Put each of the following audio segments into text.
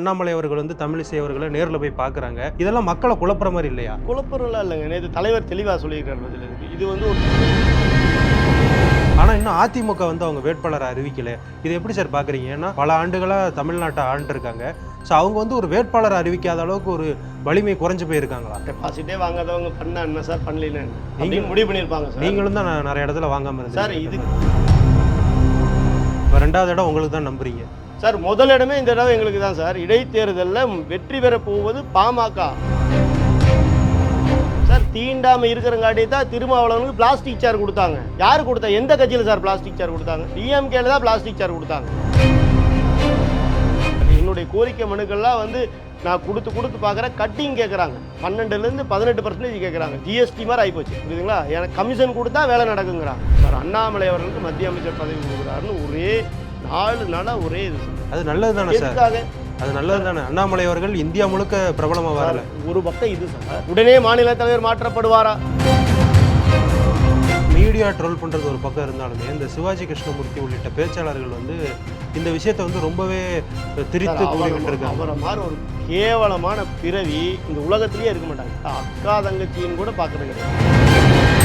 அண்ணாமலை அவர்கள் வந்து தமிழிசை அவர்களை நேரில் போய் பார்க்குறாங்க. இதெல்லாம் மக்களை குழப்புற மாதிரி இல்லையா? குழப்பறலாம் இல்லைங்க. நேற்று தலைவர் தெளிவாக சொல்லியிருக்காரு பதில் இது வந்து ஒரு ஆனால் இன்னும் அதிமுக வந்து அவங்க வேட்பாளரை அறிவிக்கல. இது எப்படி சார் பார்க்குறீங்க ஏன்னா பல ஆண்டுகளாக தமிழ்நாட்டை ஆண்டுருக்காங்க ஸோ அவங்க வந்து ஒரு வேட்பாளரை அறிவிக்காத அளவுக்கு ஒரு வலிமை குறைஞ்சு போயிருக்காங்களா? டெபாசிட்டே வாங்காதவங்க பண்ணா என்ன சார்? பண்ணல அப்படின்னு முடிவு பண்ணியிருப்பாங்க சார். நீங்களும் தான் நிறைய இடத்துல வாங்காம சார் இது இப்போ ரெண்டாவது இடம் உங்களுக்கு தான் நம்புறீங்க. சார் முதலிடமே இந்த இடம் எங்களுக்கு தான் சார். இடைத்தேர்தலில் வெற்றி பெற போவது பாமக. சார் தீண்டாம இருக்கிறங்காட்டி தான் திருமாவளவனுக்கு பிளாஸ்டிக் சேர் கொடுத்தாங்க. யார் கொடுத்தா? எந்த கட்சியில் சார் பிளாஸ்டிக் சேர் கொடுத்தாங்க? டிஎம்கேல தான் பிளாஸ்டிக் சேர் கொடுத்தாங்க. என்னுடைய கோரிக்கை மனுக்கள்லாம் வந்து நான் கொடுத்து கொடுத்து பார்க்குறேன். கட்டிங் கேட்குறாங்க பன்னெண்டுலேருந்து பதினெட்டு பர்சன்டேஜ் கேட்குறாங்க ஜிஎஸ்டி மாதிரி ஆகிப்போச்சு புரியுதுங்களா? எனக்கு கமிஷன் கொடுத்தா வேலை நடக்குங்கிறாங்க. சார் அண்ணாமலை அவர்களுக்கு மத்திய அமைச்சர் பதவி கொடுக்குறாருன்னு ஒரே நாலு நாளாக ஒரே இது. அது நல்லது தானே சார் அது நல்லது தானே அண்ணாமலை அவர்கள் இந்தியா முழுக்க பிரபலமாக வரல. ஒரு பக்கம் இது சார். உடனே மாநில தலைவர் மாற்றப்படுவாரா? மீடியா ட்ரோல் பண்ணுறது ஒரு பக்கம் இருந்தாலுமே இந்த சிவாஜி கிருஷ்ணமூர்த்தி உள்ளிட்ட பேச்சாளர்கள் வந்து இந்த விஷயத்தை வந்து ரொம்பவே திரித்து கூறிக்கிட்டு அவரை மாதிரி ஒரு கேவலமான பிறவி இந்த உலகத்திலேயே இருக்க மாட்டாங்க. அக்கா தங்கச்சின்னு கூட பார்க்கறது கிடையாது.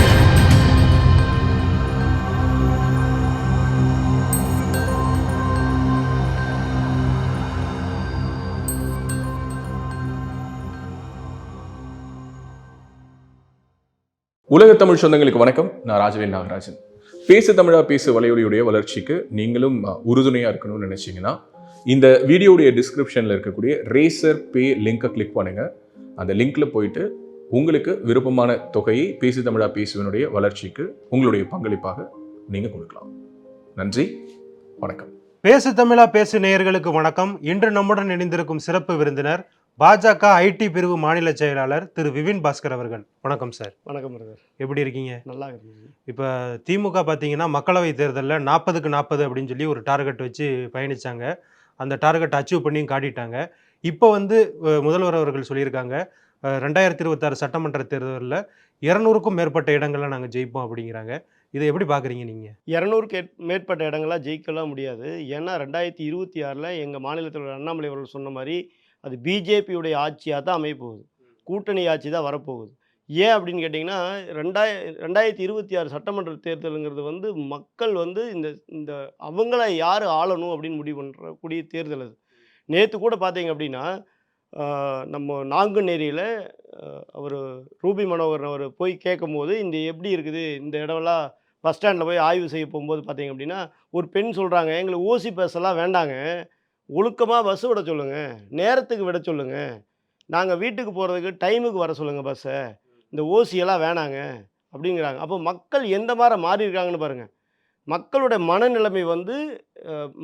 உலக தமிழ் சொந்தங்களுக்கு வணக்கம். நான் ராஜவேல் நாகராஜன். பேசு தமிழா பேசு வலையொலியுடைய வளர்ச்சிக்கு நீங்களும் உறுதுணையாக இருக்கணும்னு நினைச்சீங்கன்னா இந்த வீடியோடைய டிஸ்கிரிப்ஷனில் இருக்கக்கூடிய ரேசர் பே லிங்கை கிளிக் பண்ணுங்கள் அந்த லிங்க்ல போயிட்டு உங்களுக்கு விருப்பமான தொகையை பேசு தமிழா பேசுவனுடைய வளர்ச்சிக்கு உங்களுடைய பங்களிப்பாக நீங்கள் கொடுக்கலாம். நன்றி வணக்கம். பேசு தமிழா பேசு நேயர்களுக்கு வணக்கம். இன்று நம்முடன் இணைந்திருக்கும் சிறப்பு விருந்தினர் பாஜக ஐடி பிரிவு மாநில செயலாளர் திரு விபின் பாஸ்கர் அவர்கள். வணக்கம் சார். வணக்கம் பிரதர். எப்படி இருக்கீங்க? நல்லா இருக்கு இப்போ திமுக பார்த்தீங்கன்னா மக்களவை தேர்தலில் நாற்பதுக்கு நாற்பது அப்படின்னு சொல்லி ஒரு டார்கெட் வச்சு பயணிச்சாங்க. அந்த டார்கெட் அச்சீவ் பண்ணியும் காட்டிட்டாங்க. இப்போ வந்து முதல்வர் அவர்கள் சொல்லியிருக்காங்க ரெண்டாயிரத்தி இருபத்தாறு சட்டமன்ற தேர்தலில் இரநூறுக்கும் மேற்பட்ட இடங்கள்ல நாங்கள் ஜெயிப்போம் அப்படிங்கிறாங்க. இதை எப்படி பார்க்குறீங்க நீங்கள் இரநூறுக்கு மேற்பட்ட இடங்களாக ஜெயிக்கலாம் முடியாது. ஏன்னா ரெண்டாயிரத்தி இருபத்தி ஆறில் எங்கள் மாநிலத்தில் அண்ணாமலை அவர்கள் சொன்ன மாதிரி அது பிஜேபியுடைய ஆட்சியாக தான் அமைய போகுது கூட்டணி ஆட்சி தான் வரப்போகுது. ஏன் அப்படின்னு கேட்டிங்கன்னா ரெண்டாய ரெண்டாயிரத்தி இருபத்தி ஆறு சட்டமன்ற தேர்தலுங்கிறது வந்து மக்கள் வந்து இந்த இந்த அவங்கள யார் ஆளணும் அப்படின்னு முடிவு பண்ணுறக்கூடிய தேர்தல் அது. நேற்று கூட பார்த்தீங்க அப்படின்னா நம்ம நாங்குநேரியில் அவர் ரூபி மனோகரன் அவர் போய் கேட்கும்போது இந்த எப்படி இருக்குது இந்த இடமெல்லாம் பஸ் ஸ்டாண்டில் போய் ஆய்வு செய்ய போகும்போது பார்த்தீங்க அப்படின்னா ஒரு பெண் சொல்கிறாங்க எங்களுக்கு ஓசி பஸ் எல்லாம் வேண்டாங்க. ஒழுக்கமாக பஸ் விட சொல்லுங்கள் நேரத்துக்கு விட சொல்லுங்கள் நாங்கள் வீட்டுக்கு போகிறதுக்கு டைமுக்கு வர சொல்லுங்கள் பஸ்ஸை. இந்த ஓசியெல்லாம் வேணாங்க அப்படிங்கிறாங்க. அப்போ மக்கள் எந்த மாதிரி மாறி இருக்காங்கன்னு பாருங்கள் மக்களுடைய மனநிலைமை வந்து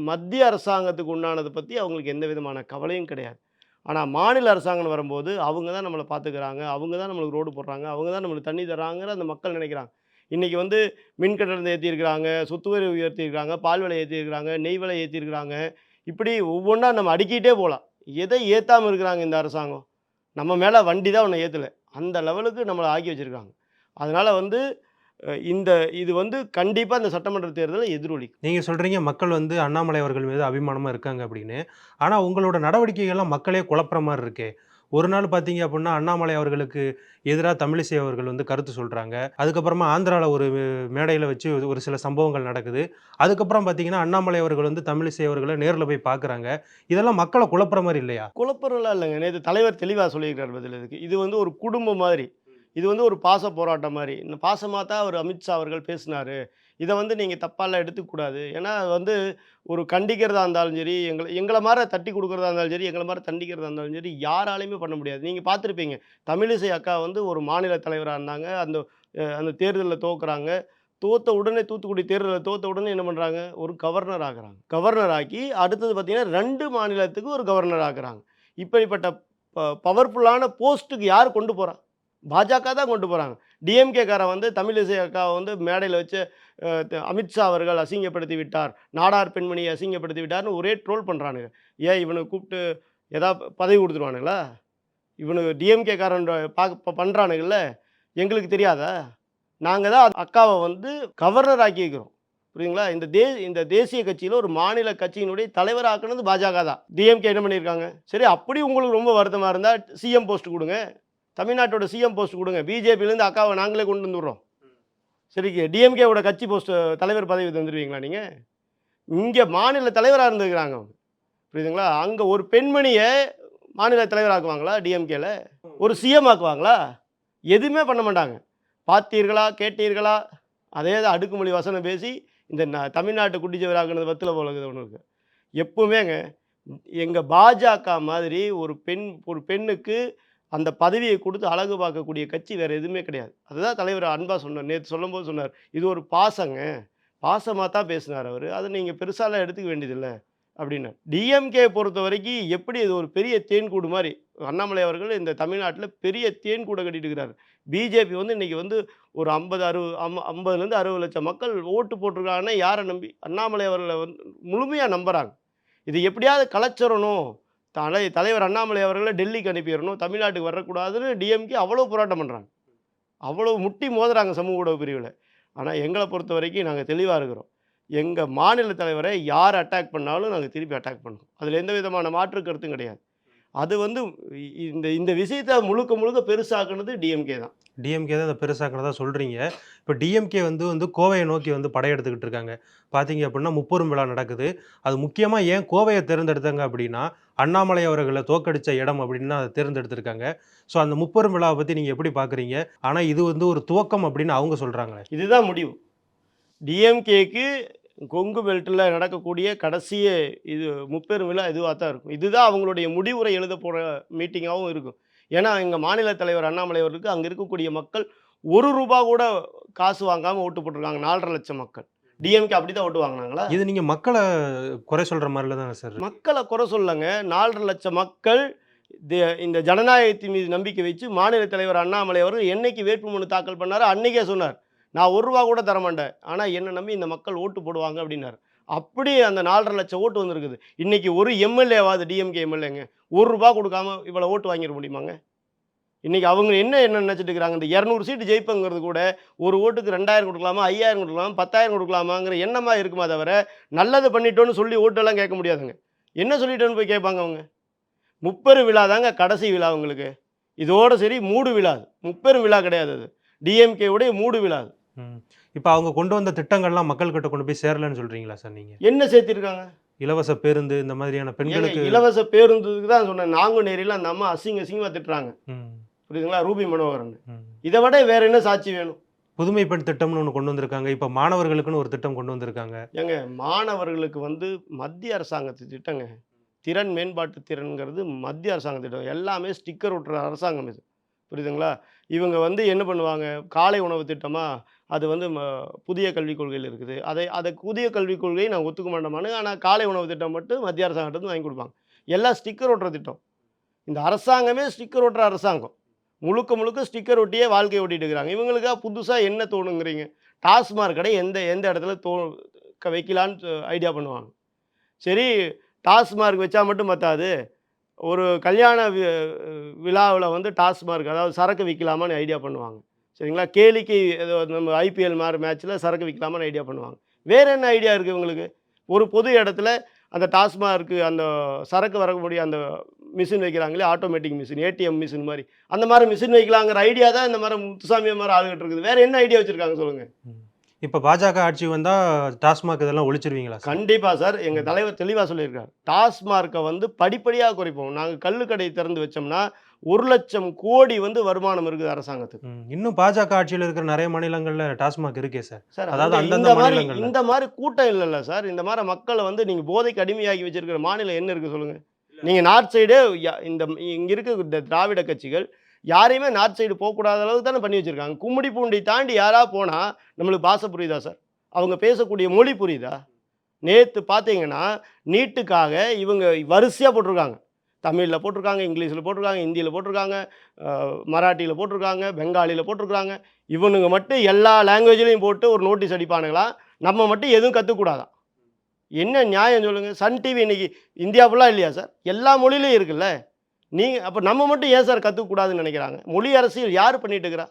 மத்திய அரசாங்கத்துக்கு உண்டானதை பற்றி அவங்களுக்கு எந்த விதமான கவலையும் கிடையாது. ஆனால் மாநில அரசாங்கம் வரும்போது அவங்க தான் நம்மளை பார்த்துக்கிறாங்க. அவங்க தான் நம்மளுக்கு ரோடு போடுறாங்க. அவங்க தான் நம்மளுக்கு தண்ணி தராங்கிற அந்த மக்கள் நினைக்கிறாங்க. இன்றைக்கி வந்து மின் கட்டணத்தை ஏற்றிருக்கிறாங்க சொத்து வரி உயர்த்தியிருக்கிறாங்க பால் விலை ஏற்றிருக்கிறாங்க நெய் விலை ஏற்றிருக்கிறாங்க இப்படி ஒவ்வொன்றா நம்ம அடுக்கிட்டே போகலாம் எதை ஏற்றாமல் இருக்கிறாங்க இந்த அரசாங்கம்? நம்ம மேலே வண்டி தான் ஒன்று ஏற்றலை அந்த லெவலுக்கு நம்மளை ஆக்கி வச்சுருக்காங்க. அதனால் வந்து இந்த இது வந்து கண்டிப்பாக இந்த சட்டமன்ற தேர்தலில் எதிரொலிக்கும். நீங்கள் சொல்கிறீங்க மக்கள் வந்து அண்ணாமலை அவர்கள் மீது அபிமானமாக இருக்காங்க அப்படின்னு. ஆனால் உங்களோட நடவடிக்கைகள்லாம் மக்களே குழப்புற மாதிரி இருக்குது ஒரு நாள் பார்த்தீங்க அப்படின்னா அண்ணாமலை அவர்களுக்கு எதிராக தமிழிசை அவர்கள் வந்து கருத்து சொல்கிறாங்க அதுக்கப்புறமா ஆந்திராவில் ஒரு மேடையில் வச்சு ஒரு- சில சம்பவங்கள் நடக்குது. அதுக்கப்புறம் பார்த்தீங்கன்னா அண்ணாமலை அவர்கள் வந்து தமிழிசை அவர்களை நேரில் போய் பார்க்குறாங்க இதெல்லாம் மக்களை குழப்புற மாதிரி இல்லையா? குழப்பறலாம் இல்லைங்க. நேற்று தலைவர் தெளிவாக சொல்லியிருக்கார் பதில் இதுக்கு. இது வந்து ஒரு குடும்பம் மாதிரி. இது வந்து ஒரு பாச போராட்டம் மாதிரி. இந்த பாசமாக தான் அவர் அமித்ஷா அவர்கள் பேசினார். இதை வந்து நீங்கள் தப்பாலாம் எடுத்துக்கூடாது ஏன்னா வந்து ஒரு கண்டிக்கிறதா இருந்தாலும் சரி எங்களை எங்களை மாதிரி தட்டி கொடுக்குறதா இருந்தாலும் சரி எங்களை மாதிரி தண்டிக்கிறதா இருந்தாலும் சரி யாராலையுமே பண்ண முடியாது. நீங்கள் பார்த்துருப்பீங்க தமிழிசை அக்கா வந்து ஒரு மாநில தலைவராக இருந்தாங்க. அந்த அந்த தேர்தலில் தோக்குறாங்க தோத்த உடனே தூத்துக்குடி தேர்தலில் தோத்த உடனே என்ன பண்ணுறாங்க ஒரு கவர்னர் ஆகிறாங்க. கவர்னர் ஆக்கி அடுத்தது பார்த்திங்கன்னா ரெண்டு மாநிலத்துக்கு ஒரு கவர்னர் ஆகிறாங்க. இப்படிப்பட்ட ப பவர்ஃபுல்லான போஸ்ட்டுக்கு யார் கொண்டு போகிறான் பாஜக தான் கொண்டு போகிறாங்க டிஎம்கேக்காரன் வந்து தமிழிசை அக்காவை வந்து மேடையில் வச்சு அமித்ஷா அவர்கள் அசிங்கப்படுத்தி விட்டார். நாடார் பெண்மணியை அசிங்கப்படுத்தி விட்டார்னு ஒரே ட்ரோல் பண்ணுறானுங்க ஏன் இவனை கூப்பிட்டு எதா பதவி கொடுத்துருவானுங்களா இவனுக்கு டிஎம்கேக்காரன் பார்க்க பண்ணுறானுங்கள்ல எங்களுக்கு தெரியாதா? நாங்கள் தான் அக்காவை வந்து கவர்னர் ஆக்கி வைக்கிறோம். இந்த தே இந்த தேசிய கட்சியில் ஒரு மாநில கட்சியினுடைய தலைவராக்குனது பாஜக தான். டிஎம்கே என்ன பண்ணியிருக்காங்க? சரி அப்படி உங்களுக்கு ரொம்ப வருத்தமாக இருந்தால் சிஎம் போஸ்ட் கொடுங்க. தமிழ்நாட்டோட சிஎம் போஸ்ட் கொடுங்க. பிஜேபியிலேருந்து அக்காவை நாங்களே கொண்டு வந்துடுறோம். சரி டிஎம்கேவோட கட்சி போஸ்ட் தலைவர் பதவி தந்துடுவீங்களா நீங்கள் இங்கே மாநில தலைவராக இருந்துக்கிறாங்க அவங்க. புரியுதுங்களா? அங்கே ஒரு பெண்மணியை மாநில தலைவராக்குவாங்களா டிஎம்கேல ஒரு சிஎம் ஆக்குவாங்களா? எதுவுமே பண்ண மாட்டாங்க. பார்த்தீர்களா? கேட்டீர்களா? அதே தான் அடுக்குமொழி வசனம் பேசி இந்த ந- தமிழ்நாட்டு குட்டிச்சவராக்குனது பத்தில் போலக்குது ஒன்று இருக்குது எப்பவுமேங்க எங்கள் பாஜக மாதிரி ஒரு பெண் ஒரு பெண்ணுக்கு அந்த பதவியை கொடுத்து அழகு பார்க்கக்கூடிய கட்சி வேறு எதுவுமே கிடையாது. அதுதான் தலைவர் அன்பாக சொன்னார் நேற்று சொல்லும்போது சொன்னார் இது ஒரு பாசங்க. பாசமாக தான் பேசினார் அவர். அதை நீங்கள் பெருசாலாம் எடுத்துக்க வேண்டியதில்லை. அப்படின்னு டிஎம்கே பொறுத்த வரைக்கும் எப்படி இது ஒரு பெரிய தேன்கூடு மாதிரி அண்ணாமலை அவர்கள் இந்த தமிழ்நாட்டில் பெரிய தேன்கூடை கட்டிட்டு இருக்கிறார் பிஜேபி வந்து இன்றைக்கி வந்து ஒரு ஐம்பது அறுபது அம் ஐம்பதுலேருந்து அறுபது லட்சம் மக்கள் ஓட்டு போட்டிருக்காங்கன்னா யாரை நம்பி அண்ணாமலை அவர்களை வந்து முழுமையாக நம்புகிறாங்க இது எப்படியாவது கலைச்சிடணும். தலை தலைவர் அண்ணாமலை அவர்களை டெல்லிக்கு அனுப்பிடணும். தமிழ்நாட்டுக்கு வரக்கூடாதுன்னு டிஎம்கே அவ்வளோ போராட்டம் பண்ணுறாங்க அவ்வளோ முட்டி மோதுறாங்க சமூக ஊடக பிரிவில் ஆனால் எங்களை பொறுத்த வரைக்கும் நாங்கள் தெளிவாக இருக்கிறோம். எங்கள் மாநில தலைவரை யார் அட்டாக் பண்ணாலும் நாங்கள் திருப்பி அட்டாக் பண்ணுவோம். அதில் எந்த விதமான மாற்று கருத்தும் கிடையாது. அது வந்து இந்த இந்த விஷயத்தை முழுக்க முழுக்க பெருசாக்குனது டிஎம்கே தான். டிஎம்கே தான் அதை பெருசாக்கிறதா சொல்கிறீங்க இப்போ டிஎம்கே வந்து வந்து கோவையை நோக்கி வந்து படையெடுத்துக்கிட்டு இருக்காங்க. பார்த்தீங்க அப்படின்னா முப்பெரும் விழா நடக்குது. அது முக்கியமாக ஏன் கோவையை தேர்ந்தெடுத்தாங்க அப்படின்னா அண்ணாமலை அவர்களை தோக்கடிச்ச இடம் அப்படின்னு அதை தேர்ந்தெடுத்திருக்காங்க. ஸோ அந்த முப்பெரும் விழாவை பற்றி நீங்கள் எப்படி பார்க்குறீங்க ஆனால் இது வந்து ஒரு துவக்கம் அப்படின்னு அவங்க சொல்கிறாங்களே இதுதான் முடிவு. டிஎம்கேக்கு கொங்கு பெல்ட்டில் நடக்கக்கூடிய கடைசி இது முப்பெரும் விழா இதுவாக தான் இருக்கும். இதுதான் அவங்களுடைய முடிவுரை எழுத போகிற மீட்டிங்காகவும் இருக்கும். ஏன்னா எங்கள் மாநில தலைவர் அண்ணாமலை அவர்களுக்கு அங்கே இருக்கக்கூடிய மக்கள் ஒரு ரூபா கூட காசு வாங்காமல் ஓட்டு போட்டிருக்காங்க. நாலரை லட்சம் மக்கள். டிஎம்கே அப்படி தான் ஓட்டு வாங்கினாங்களா? இது நீங்கள் மக்களை குறை சொல்கிற மாதிரில தானே சார் மக்களை குறை சொல்லங்க. நாலரை லட்சம் மக்கள் இந்த ஜனநாயகத்தின் மீது நம்பிக்கை வச்சு மாநில தலைவர் அண்ணாமலை அவர்கள் என்னைக்கு வேட்புமனு தாக்கல் பண்ணாரோ அன்னைக்கே சொன்னார். நான் ஒரு ரூபா கூட தர மாட்டேன் ஆனால் என்னை நம்பி இந்த மக்கள் ஓட்டு போடுவாங்க அப்படின்னாரு. அப்படி அந்த நாலரை லட்சம் ஓட்டு வந்திருக்குது. இன்றைக்கி ஒரு எம்எல்ஏவாது டிஎம்கே எம்எல்ஏங்க ஒரு ரூபா கொடுக்காம இவ்வளோ ஓட்டு வாங்கிட முடியுமாங்க? இன்றைக்கி அவங்க என்ன என்ன நினச்சிட்டு இருக்கிறாங்க? இந்த இரநூறு சீட்டு ஜெயிப்பங்கிறது கூட ஒரு ஓட்டுக்கு ரெண்டாயிரம் கொடுக்கலாமா ஐயாயிரம் கொடுக்கலாமா பத்தாயிரம் கொடுக்கலாமாங்கிற எண்ணமா இருக்குமா தவிர நல்லது பண்ணிட்டோன்னு சொல்லி ஓட்டெல்லாம் கேட்க முடியாதுங்க. என்ன சொல்லிட்டோன்னு போய் கேட்பாங்க அவங்க? முப்பெரு விழா தாங்க கடைசி விழா உங்களுக்கு இதோட சரி மூடு விழா முப்பெரும் விழா கிடையாது அது. டிஎம்கேவுடைய மூடு விழா அது. இப்போ அவங்க கொண்டு வந்த திட்டங்கள்லாம் மக்கள்கிட்ட கொண்டு போய் சேரலன்னு சொல்கிறீங்களா சார் நீங்கள் என்ன சேர்த்திருக்காங்க? இலவச பேருந்து இந்த மாதிரியான பெண்களுக்கு இலவச பேருந்துக்கு தான் சொன்னேன். நாங்குநேரியில் அந்த அம்மா அசிங்க அசிங்கமாக திட்டுறாங்க. புரியுதுங்களா? ரூபி மனோகரன். இதை விட வேற என்ன சாட்சி வேணும்? புதுமை பெண் திட்டம்னு ஒன்று கொண்டு வந்திருக்காங்க. இப்போ மாணவர்களுக்குன்னு ஒரு திட்டம் கொண்டு வந்திருக்காங்க. ஏங்க மாணவர்களுக்கு வந்து மத்திய அரசாங்கத்து திட்டங்க. திறன் மேம்பாட்டு திறன்கிறது மத்திய அரசாங்க திட்டம். எல்லாமே ஸ்டிக்கர் ஒட்டுற அரசாங்கம் இது. புரியுதுங்களா? இவங்க வந்து என்ன பண்ணுவாங்க? காலை உணவு திட்டமாக அது வந்து ம- புதிய கல்விக் கொள்கையில் இருக்குது. அதை அதை புதிய கல்விக் கொள்கையை நான் ஒத்துக்க மாட்டோமானு ஆனால் காலை உணவு திட்டம் மட்டும் மத்திய அரசாங்கத்துக்கு வாங்கி கொடுப்பாங்க. எல்லாம் ஸ்டிக்கர் ஒட்டுற திட்டம். இந்த அரசாங்கமே ஸ்டிக்கர் ஒட்டுற அரசாங்கம். முழுக்க முழுக்க ஸ்டிக்கர் ஒட்டியே வாழ்க்கையை ஓட்டிகிட்டு இருக்கிறாங்க. இவங்களுக்காக புதுசாக என்ன தோணுங்கிறீங்க? டாஸ்மார்க் கடை எந்த எந்த இடத்துல தோ க- வைக்கலான்னு ஐடியா பண்ணுவாங்க. சரி டாஸ்மார்க் வச்சா மட்டும் பத்தாது. ஒரு கல்யாண விழாவில் வந்து டாஸ்மார்க் அதாவது சரக்கு விற்கலாமான்னு ஐடியா பண்ணுவாங்க. சரிங்களா? கேளிக்கை ஏதோ நம்ம ஐபிஎல் மாதிரி மேட்ச்சில் சரக்கு விற்கலாமான்னு ஐடியா பண்ணுவாங்க. வேறு என்ன ஐடியா இருக்குது இவங்களுக்கு ஒரு பொது இடத்துல அந்த டாஸ்மார்க்கு அந்த சரக்கு வரக்கூடிய அந்த மிஷின் வைக்கிறாங்களே ஆட்டோமேட்டிக் மிஷின் ஏடிஎம் மிஷின் மாதிரி. அந்த மாதிரி மிஷின் வைக்கலாங்கிற ஐடியா தான் இந்த மாதிரி முத்துசாமி மாதிரி ஆளுகிட்டு இருக்குது. வேறு என்ன ஐடியா வச்சுருக்காங்க சொல்லுங்கள் இப்போ பாஜக ஆட்சி வந்தால் டாஸ்மாக் இதெல்லாம் ஒழிச்சிருவீங்களா சார்? கண்டிப்பா சார். எங்க தலைவர் தெளிவா சொல்லியிருக்காரு. டாஸ்மார்க்கை வந்து படிப்படியாக குறைப்போம். நாங்க கள்ளுக்கடை திறந்து வச்சோம்னா ஒரு லட்சம் கோடி வந்து வருமானம் இருக்குது அரசாங்கத்துக்கு. இன்னும் பாஜக ஆட்சியில் இருக்கிற நிறைய மாநிலங்கள்ல டாஸ்மாக் இருக்கே சார். சார் அதாவது இந்த மாதிரி. இந்த மாதிரி கூட்டம் இல்லைல்ல சார். இந்த மாதிரி மக்களை வந்து நீங்க போதைக்கு அடிமையாகி வச்சிருக்கிற மாநிலம் என்ன இருக்கு சொல்லுங்க. நீங்க நார்த் சைடு இந்த இங்க இருக்க இந்த திராவிட கட்சிகள் யாரையுமே நார்த் சைடு போகக்கூடாத அளவுக்கு தானே பண்ணி வச்சுருக்காங்க. கும்மிடி பூண்டி தாண்டி யாராக போனால் நம்மளுக்கு பாசை புரியுதா சார் அவங்க பேசக்கூடிய மொழி புரியுதா? நேற்று பார்த்தீங்கன்னா நீட்டுக்காக இவங்க வரிசையாக போட்டிருக்காங்க. தமிழில் போட்டிருக்காங்க இங்கிலீஷில் போட்டிருக்காங்க ஹிந்தியில் போட்டிருக்காங்க மராட்டியில் போட்டிருக்காங்க பெங்காலியில் போட்டிருக்காங்க. இவனுங்க மட்டும் எல்லா லாங்குவேஜ்லேயும் போட்டு ஒரு நோட்டீஸ் அடிப்பானுங்களா? நம்ம மட்டும் எதுவும் கற்றுக்கூடாதான் என்ன நியாயம் சொல்லுங்கள் சன் டிவி இன்னைக்கு இந்தியா ஃபுல்லாக இல்லையா சார் எல்லா மொழியிலையும் இருக்குல்ல? நீங்கள் அப்போ நம்ம மட்டும் ஏன் சார் கற்றுக்கூடாதுன்னு நினைக்கிறாங்க? மொழி அரசியல் யார் பண்ணிட்டு இருக்கிறா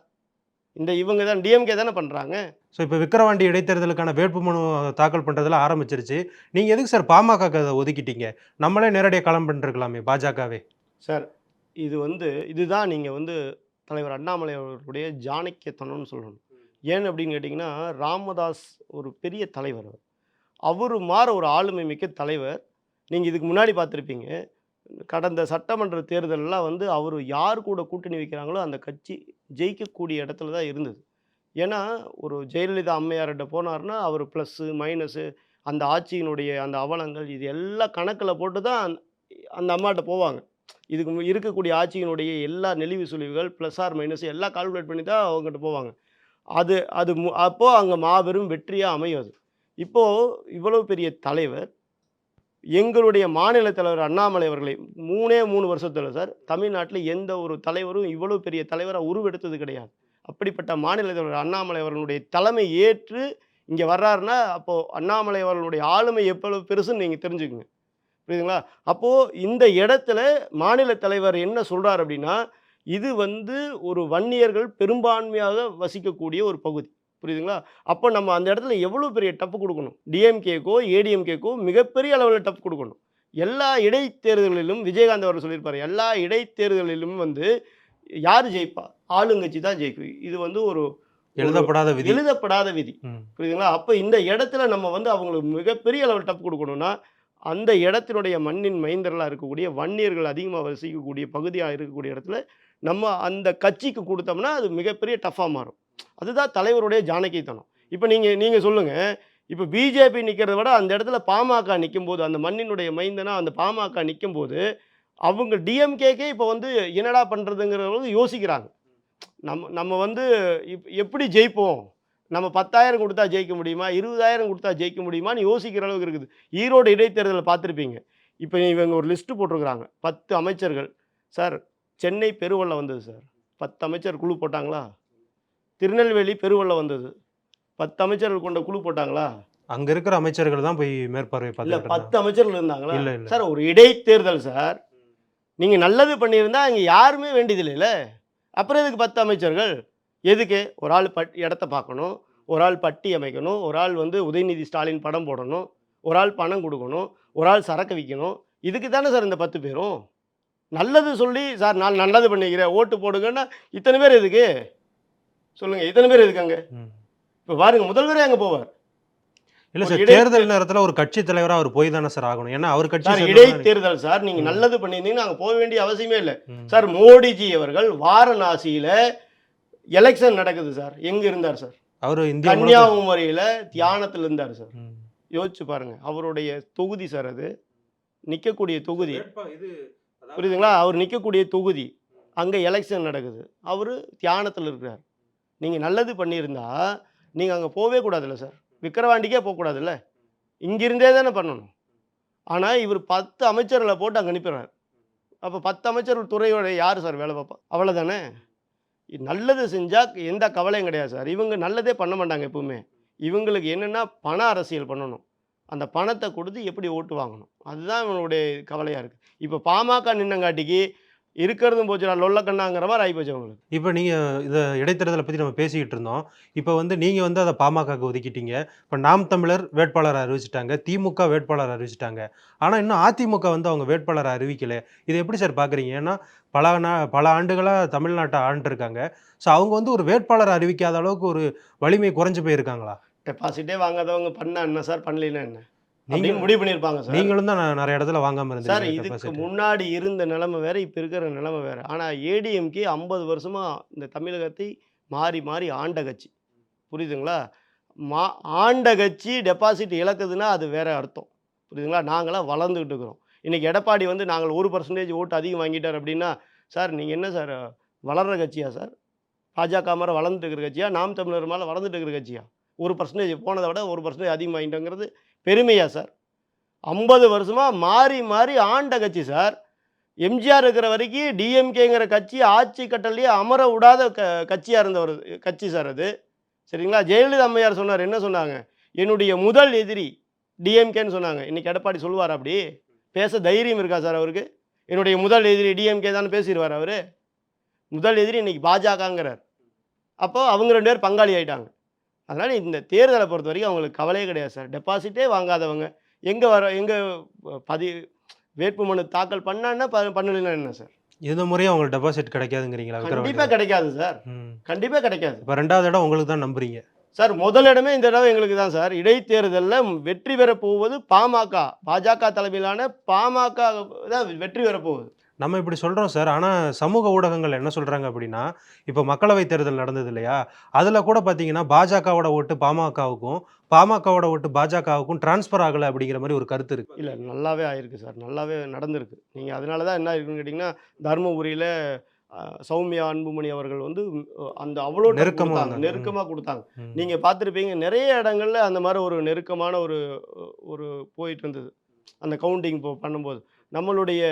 இந்த இவங்க தான் டிஎம்கே தானே பண்ணுறாங்க ஸோ இப்போ விக்கிரவாண்டி இடைத்தேர்தலுக்கான வேட்புமனு தாக்கல் பண்ணுறதுல ஆரம்பிச்சிருச்சு. நீங்கள் எதுக்கு சார் பாமக அதை ஒதுக்கிட்டீங்க? நம்மளே நேரடியாக களம் பண்ணிருக்கலாமே பாஜகவே. சார் இது வந்து இதுதான் நீங்கள் வந்து தலைவர் அண்ணாமலை அவர்களுடைய ஜானக்கியத்தனம்னு சொல்லணும். ஏன் அப்படின்னு கேட்டிங்கன்னா ராமதாஸ் ஒரு பெரிய தலைவர் அவர். மாற ஒரு ஆளுமை மிக்க தலைவர். நீங்கள் இதுக்கு முன்னாடி பார்த்துருப்பீங்க. கடந்த சட்டமன்ற தேர்தலெல்லாம் வந்து அவர் யார் கூட கூட்டணி வைக்கிறாங்களோ அந்த கட்சி ஜெயிக்கக்கூடிய இடத்துல தான் இருந்தது. ஏன்னா ஒரு ஜெயலலிதா அம்மையார்கிட்ட போனார்னா அவர் ப்ளஸ்ஸு மைனஸு அந்த ஆட்சியினுடைய அந்த அவலங்கள் இது எல்லாம் கணக்கில் போட்டு தான் அந்த- அம்மாட்ட போவாங்க. இதுக்கு இருக்கக்கூடிய ஆட்சியினுடைய எல்லா நெளிவு சுழிவுகள் ப்ளஸ் ஆர் மைனஸ் எல்லாம் கால்குலேட் பண்ணி தான் அவங்ககிட்ட போவாங்க. அது அது மு அப்போது அங்கே மாபெரும் வெற்றியாக அமையும் அது. இப்போது இவ்வளோ பெரிய தலைவர் எங்களுடைய மாநில தலைவர் அண்ணாமலை அவர்களை மூணே மூணு வருஷத்தில் சார் தமிழ்நாட்டில் எந்த ஒரு தலைவரும் இவ்வளோ பெரிய தலைவராக உருவெடுத்தது கிடையாது. அப்படிப்பட்ட மாநில தலைவர் அண்ணாமலை அவர்களுடைய தலைமை ஏற்று இங்கே வர்றாருன்னா அப்போது அண்ணாமலை அவர்களுடைய ஆளுமை எவ்வளவு பெருசுன்னு நீங்கள் தெரிஞ்சுக்குங்க. புரியுதுங்களா? அப்போது இந்த இடத்துல மாநில தலைவர் என்ன சொல்கிறார் அப்படின்னா இது வந்து ஒரு வன்னியர்கள் பெரும்பான்மையாக வசிக்கக்கூடிய ஒரு பகுதி. புரியுதுங்களா? அப்போ நம்ம அந்த இடத்துல எவ்வளோ பெரிய டப்பு கொடுக்கணும்? டிஎம்கேக்கோ ஏடிஎம்கேக்கோ மிகப்பெரிய அளவில் டப்பு கொடுக்கணும். எல்லா இடைத்தேர்தலிலும் விஜயகாந்த் அவர் சொல்லியிருப்பார் எல்லா இடைத்தேர்தலிலும் வந்து யார் ஜெயிப்பா? ஆளுங்கட்சி தான் ஜெயிக்கும். இது வந்து ஒரு எழுதப்படாத விதி. எழுதப்படாத விதி. புரியுதுங்களா? அப்போ இந்த இடத்துல நம்ம வந்து அவங்களுக்கு மிகப்பெரிய அளவில் டப்பு கொடுக்கணும்னா அந்த இடத்தினுடைய மண்ணின் மைந்தர்களாக இருக்கக்கூடிய வன்னியர்கள் அதிகமாக வசிக்கக்கூடிய பகுதியாக இருக்கக்கூடிய இடத்துல நம்ம அந்த கட்சிக்கு கொடுத்தோம்னா அது மிகப்பெரிய டஃப்பாக மாறும். அதுதான் தலைவருடைய ஜானகித்தனம். இப்போ நீங்கள் நீங்கள் சொல்லுங்கள் இப்போ பிஜேபி நிற்கிறத விட அந்த இடத்துல பாமக நிற்கும்போது அந்த மண்ணினுடைய மைந்தனா அந்த பாமக நிற்கும்போது அவங்க டிஎம்கேக்கே இப்போ வந்து என்னடா பண்ணுறதுங்கிறவங்க யோசிக்கிறாங்க. நம்ம நம்ம வந்து இப் எப்படி ஜெயிப்போம்? நம்ம பத்தாயிரம் கொடுத்தா ஜெயிக்க முடியுமா? இருபதாயிரம் கொடுத்தா ஜெயிக்க முடியுமான்னு யோசிக்கிற அளவுக்கு இருக்குது. ஈரோடு இடைத்தேர்தலில் பார்த்துருப்பீங்க. இப்போ இவங்க ஒரு லிஸ்ட்டு போட்டிருக்கிறாங்க. பத்து அமைச்சர்கள். சார் சென்னை பெருவெள்ளம் வந்தது சார். பத்து அமைச்சர் குழு போட்டாங்களா? திருநெல்வேலி பெருவெள்ளம் வந்தது. பத்து அமைச்சர்கள் கொண்ட குழு போட்டாங்களா? அங்க இருக்கிற அமைச்சர்கள் தான் போய் மேற்பார்வை இல்லை பத்து அமைச்சர்கள் இருந்தாங்களா? இல்ல சார் ஒரு இடைத்தேர்தல் சார். நீங்கள் நல்லது பண்ணியிருந்தா அங்கே யாருமே வேண்டியதில்லைல்ல அப்புறம் எதுக்கு பத்து அமைச்சர்கள்? எதுக்கு? ஒரு ஆள் பட் இடத்த பார்க்கணும். ஒரு ஆள் பட்டி அமைக்கணும். ஒரு ஆள் வந்து உதயநிதி ஸ்டாலின் படம் போடணும். ஒரு ஆள் பணம் கொடுக்கணும். ஒரு ஆள் சரக்கு விற்கணும். இதுக்கு தானே சார் இந்த பத்து பேரும்? நல்லது சொல்லி சார் நான் நல்லது பண்ணிக்கிறேன். ஓட்டு போடுங்கன்னா இத்தனை பேர் எதுக்கு? சொல்லுங்கள் இத்தனை பேர் ம். இப்போ பாருங்க முதல்வரே அங்கே போவார். இல்ல சார் தேர்தல் நேரத்துல ஒரு கட்சி தலைவரா அவர் போய் தானே சார் ஆகணும். ஏன்னா அவர் கட்சி. இடைத்தேர்தல் சார் நீங்கள். நல்லது பண்ணியிருந்தீங்கன்னா அங்கே போக வேண்டிய அவசியமே இல்லை. சார் மோடிஜி அவர்கள் வாரணாசியில எலெக்ஷன் நடக்குது சார். எங்க இருந்தார் சார்? அவர் கன்னியாகுமரியில தியானத்தில் இருந்தார் சார். யோசிச்சு பாருங்க அவருடைய தொகுதி சார் அது. நிற்கக்கூடிய தொகுதி. புரியுதுங்களா? அவர் நிற்கக்கூடிய தொகுதி. அங்கே எலெக்ஷன் நடக்குது. அவர் தியானத்தில் இருக்கிறார். நீங்கள் நல்லது பண்ணியிருந்தா நீங்கள் அங்கே போகவே கூடாதுல்ல சார். விக்கிரவாண்டிக்கே போகக்கூடாதுல்ல இங்கிருந்தே தானே பண்ணணும். ஆனால் இவர் பத்து அமைச்சர்களை போட்டு அங்கே அனுப்பிடுறார். அப்போ பத்து அமைச்சர் துறையோட யார் சார் வேலை பார்ப்பா? அவ்வளோதானே நல்லது செஞ்சால் எந்த கவலையும் கிடையாது சார். இவங்க நல்லதே பண்ண மாட்டாங்க எப்பவுமே. இவங்களுக்கு என்னென்னா பண அரசியல் பண்ணணும். அந்த பணத்தை கொடுத்து எப்படி ஓட்டு வாங்கணும்? அதுதான் இவனுடைய கவலையாக இருக்குது இப்போ பாமக நின்னங்காட்டிக்கு இருக்கிறதும் போச்சுடா லொல்லக்கண்ணாங்கிற மாதிரி ஆகிப்போச்சு அவங்களுக்கு. இப்போ நீங்க இத இடைத்தேர்தலை பத்தி நம்ம பேசிக்கிட்டு இருந்தோம். இப்போ வந்து நீங்க வந்து அதை பாமகக்கு ஒதுக்கிட்டீங்க. இப்போ நாம் தமிழர் வேட்பாளரை அறிவிச்சிட்டாங்க திமுக வேட்பாளர் அறிவிச்சிட்டாங்க. ஆனா இன்னும் அதிமுக வந்து அவங்க வேட்பாளரை அறிவிக்கல. இதை எப்படி சார் பாக்குறீங்க? ஏன்னா பல நா பல ஆண்டுகளா தமிழ்நாட்டை ஆண்டிருக்காங்க. ஸோ அவங்க வந்து ஒரு வேட்பாளர் அறிவிக்காத அளவுக்கு ஒரு வலிமை குறைஞ்சு போயிருக்காங்களா? டெபாசிட்டே வாங்காதவங்க பண்ணா என்ன சார்? பண்ணலைன்னா என்ன? நீங்க அப்படின்னு முடிவு பண்ணியிருப்பாங்க சார். நீங்களும் தான் நான் நிறைய இடத்துல வாங்காம சார் இருந்தீங்க இதுக்கு deposit. முன்னாடி இருந்த நிலைமை வேற இப்போ இருக்கிற நிலைமை வேற. ஆனால் ஏடிஎம்கே ஐம்பது வருஷமா இந்த தமிழகத்தை மாறி மாறி ஆண்ட கட்சி. புரியுதுங்களா? மா ஆண்ட கட்சி டெபாசிட் இழக்குதுன்னா அது வேற அர்த்தம். புரியுதுங்களா? நாங்களாம் வளர்ந்துக்கிட்டு இருக்கிறோம். இன்னைக்கு எடப்பாடி வந்து நாங்கள் ஒரு பர்சன்டேஜ் ஓட்டு அதிகம் வாங்கிட்டார் அப்படின்னா சார் நீங்கள் என்ன சார் வளர்ற கட்சியா சார்? பாஜக மேலே வளர்ந்துட்டு இருக்கிற கட்சியா? நாம் தமிழர் மேலே வளர்ந்துட்டு இருக்கிற கட்சியா? ஒரு பர்சன்டேஜ் போனதை விட ஒரு பர்சன்டேஜ் அதிகம் வாங்கிட்டோங்கிறது பெருமையா சார்? ஐம்பது வருஷமாக மாறி மாறி ஆண்ட கட்சி சார். எம்ஜிஆர் இருக்கிற வரைக்கும் டிஎம்கேங்கிற கட்சி ஆட்சி கட்டளையே அமர விடாத க கட்சியாக இருந்த ஒரு கட்சி சார் அது. சரிங்களா? ஜெயலலிதா அம்மையார் சொன்னார் என்ன சொன்னாங்க? என்னுடைய முதல் எதிரி டிஎம்கேன்னு சொன்னாங்க. இன்றைக்கி எடப்பாடி சொல்லுவார் அப்படி? பேச தைரியம் இருக்கா சார் அவருக்கு? என்னுடைய முதல் எதிரி டிஎம்கே தான் பேசிடுவார் அவர். முதல் எதிரி இன்றைக்கி பாஜகங்கிறார். அப்போ அவங்க ரெண்டு பேர் பங்காளி ஆயிட்டாங்க. அதனால் இந்த தேர்தலை பொறுத்த வரைக்கும் அவங்களுக்கு கவலையே கிடையாது சார். டெபாசிட்டே வாங்காதவங்க. எங்கே வர எங்கே பதி வேட்புமனு தாக்கல் பண்ணான்னா ப பண்ணலைன்னா என்ன சார்? இந்த முறையும் அவங்களுக்கு டெபாசிட் கிடைக்காதுங்கிறீங்களா கண்டிப்பாக கிடைக்காது சார். கண்டிப்பாக கிடைக்காது. இப்போ ரெண்டாவது இடம் உங்களுக்கு தான் நம்புறீங்க. சார் முதல் இடமே இந்த தடவை எங்களுக்கு தான் சார். இடைத்தேர்தலில் வெற்றி பெறப் போவது பாமக. பாஜக தலைமையிலான பாமக தான் வெற்றி பெறப் போகுது. நம்ம இப்படி சொல்கிறோம் சார். ஆனால் சமூக ஊடகங்கள் என்ன சொல்கிறாங்க அப்படின்னா இப்போ மக்களவைத் தேர்தல் நடந்தது இல்லையா? அதில் கூட பார்த்தீங்கன்னா பாஜகவோட ஓட்டு பாமகவுக்கும் பாமகவோட ஓட்டு பாஜகவுக்கும் டிரான்ஸ்ஃபர் ஆகலை அப்படிங்கிற மாதிரி ஒரு கருத்து இருக்கு. இல்லை நல்லாவே ஆயிருக்கு சார். நல்லாவே நடந்திருக்கு. நீங்கள் அதனால தான் என்ன இருக்குன்னு கேட்டிங்கன்னா தருமபுரியில் சௌமியா அன்புமணி அவர்கள் வந்து அந்த அவ்வளோ நெருக்கமா நெருக்கமாக. நெருக்கமாக கொடுத்தாங்க. நீங்கள் பார்த்துருப்பீங்க நிறைய இடங்கள்ல அந்த மாதிரி ஒரு நெருக்கமான ஒரு ஒரு போயிட்டு இருந்தது. அந்த கவுண்டிங் பண்ணும்போது. நம்மளுடைய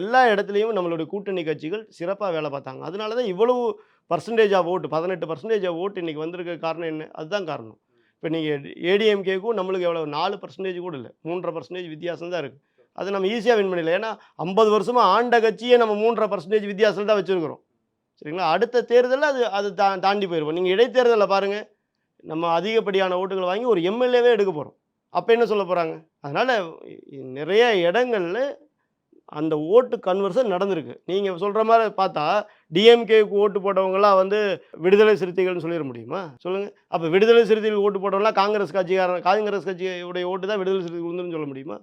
எல்லா இடத்துலையும் நம்மளுடைய கூட்டணி கட்சிகள் சிறப்பாக வேலை பார்த்தாங்க. அதனால தான் இவ்வளவு பர்சன்டேஜாக ஓட்டு பதினெட்டு பர்சன்டேஜாக ஓட்டு இன்றைக்கி வந்திருக்க காரணம் என்ன? அதுதான் காரணம். இப்போ நீங்கள் ஏடிஎம்கேக்கும் நம்மளுக்கு எவ்வளோ நாலு பர்சன்டேஜ் கூட இல்லை. மூன்றரை பர்சன்டேஜ் வித்தியாசம் தான் இருக்குது அது நம்ம ஈஸியாக வின் பண்ணிடல ஏன்னா ஐம்பது வருஷமாக ஆண்ட கட்சியே நம்ம மூன்றரை பர்சன்டேஜ் வித்தியாசத்தில் தான் வச்சுருக்கிறோம். சரிங்களா? அடுத்த தேர்தலில் அது அது தா தாண்டி போயிடுவோம் நீங்கள் இடைத்தேர்தலில் பாருங்கள் நம்ம அதிகப்படியான ஓட்டுகள் வாங்கி ஒரு எம்எல்ஏவே எடுக்க போகிறோம் அப்போ என்ன சொல்ல போகிறாங்க அதனால் நிறைய இடங்கள்ல அந்த ஓட்டு கன்வர்ஷன் நடந்திருக்கு. நீங்கள் சொல்கிற மாதிரி பார்த்தா டிஎம்கேக்கு ஓட்டு போட்டவங்களாம் வந்து விடுதலை சிறுத்தைகள்னு சொல்லிட முடியுமா? சொல்லுங்கள் அப்போ விடுதலை சிறுத்தைகள் ஓட்டு போட்டவங்களாம் காங்கிரஸ் கட்சிக்காரன் காங்கிரஸ் கட்சியுடைய ஓட்டு தான் விடுதலை சிறுத்தைகள் விழுந்துன்னு சொல்ல முடியுமா?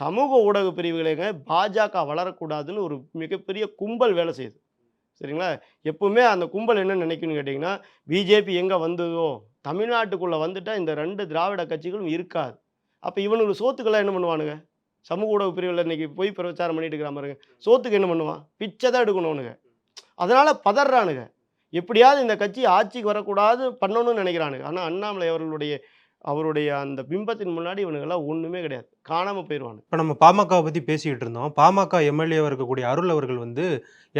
சமூக ஊடக பிரிவுகளேங்க பாஜக வளரக்கூடாதுன்னு ஒரு மிகப்பெரிய கும்பல் வேலை செய்யுது. சரிங்களா? எப்பவுமே அந்த கும்பல் என்ன நினைக்குன்னு கேட்டிங்கன்னா பிஜேபி எங்கே வந்ததோ தமிழ்நாட்டுக்குள்ளே வந்துட்டால் இந்த ரெண்டு திராவிட கட்சிகளும் இருக்காது. அப்போ இவனுக்கு சோத்துக்கெல்லாம் என்ன பண்ணுவானுங்க? சமூக ஊடக பிரிவில் இன்றைக்கி போய் பிரச்சாரம் பண்ணிட்டு இருக்கிற பாருங்க சோத்துக்கு என்ன பண்ணுவான்? பிச்சை தான் எடுக்கணும்னுங்க அதனால் பதறானுங்க. எப்படியாவது இந்த கட்சி ஆட்சிக்கு வரக்கூடாது பண்ணணும்னு நினைக்கிறானுங்க. ஆனால் அண்ணாமலை அவர்களுடைய அவருடைய அந்த பிம்பத்தின் முன்னாடி இவனுங்கெல்லாம் ஒன்றுமே கிடையாது. காணாமல் போயிடுவானு இப்போ நம்ம பாமகவை பற்றி பேசிக்கிட்டு இருந்தோம். பாமக எம்எல்ஏவாக இருக்கக்கூடிய அருள் அவர்கள் வந்து